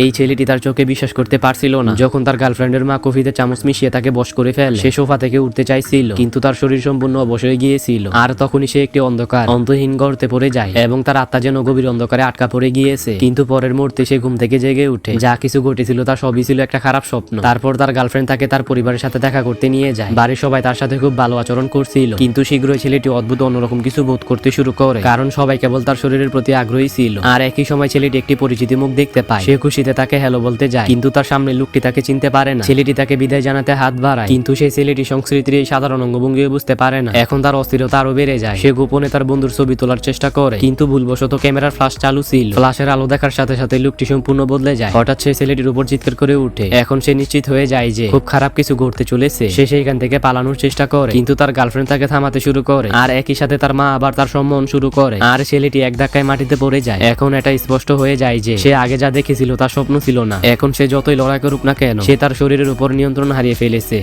এই ছেলেটি তার চোখে বিশ্বাস করতে পারছিল না। যখন তার গার্লফ্রেন্ডের মা কফিতে চামচ মিশিয়ে তাকে বশ করে ফেলে, সে সোফা থেকে উঠতে চাইছিল, কিন্তু তার শরীর সম্পূর্ণ অবশ হয়ে গিয়েছিল। আর তখনই সে একটি অন্ধকার, অন্তহীন গর্তে পড়ে যায়, এবং তার আত্মা যেন গভীর অন্ধকারে আটকা পড়ে গিয়েছে। কিন্তু পরের মুহূর্তে সে ঘুম থেকে জেগে উঠে। যা কিছু ঘটেছিল তা সবই ছিল একটা খারাপ স্বপ্ন। তারপর তার গার্লফ্রেন্ড তাকে তার পরিবারের সাথে দেখা করতে নিয়ে যায়। বাড়ির সবাই তার সাথে খুব ভালো আচরণ করছিল, কিন্তু শীঘ্রই ছেলেটি অদ্ভুত অন্যরকম কিছু বোধ করতে শুরু করে, কারণ সবাই কেবল তার শরীরের প্রতি আগ্রহী ছিল। আর একই সময় ছেলেটি একটি পরিচিতি মুখ দেখতে পায়। সে খুশিতে তাকে হ্যালো বলতে যায়। কিন্তু তার সামনে লোকটি তাকে চিনতে পারে না। ছেলেটি তাকে বিদায় জানাতে হাত বাড়ায়। কিন্তু সেই ছেলেটি সংস্কৃতির এই সাধারণ অঙ্গভঙ্গিও বুঝতে পারে না। এখন তার অস্থিরতা আরও বেড়ে যায়। সে গোপনে তার বন্ধুর ছবি তোলার চেষ্টা করে। কিন্তু ভুলবশত ক্যামেরার ফ্লাশ চালু ছিল। ফ্লাশের আলো দেখার সাথে সাথে লোকটি সম্পূর্ণ বদলে যায়। হঠাৎ সে ছেলেটির উপর চিৎকার করে উঠে। এখন সে নিশ্চিত হয়ে যায় যে খুব খারাপ কিছু ঘটতে চলেছে। সে সেইখান থেকে পালানোর চেষ্টা করে। কিন্তু তার গার্লফ্রেন্ড তাকে থামাতে শুরু করে। আর একই সাথে তার মা আবার তার সম্মান শুরু করে। আর ছেলেটি এক ধাক্কায় মাটিতে পড়ে যায়। এখন এটা স্পষ্ট হয়ে যায় যে সে আগে যা দেখেছিল তা স্বপ্ন ছিল না। এখন সে যতই লড়াই করুক না কেন, সে তার শরীরের উপর নিয়ন্ত্রণ হারিয়ে ফেলেছে।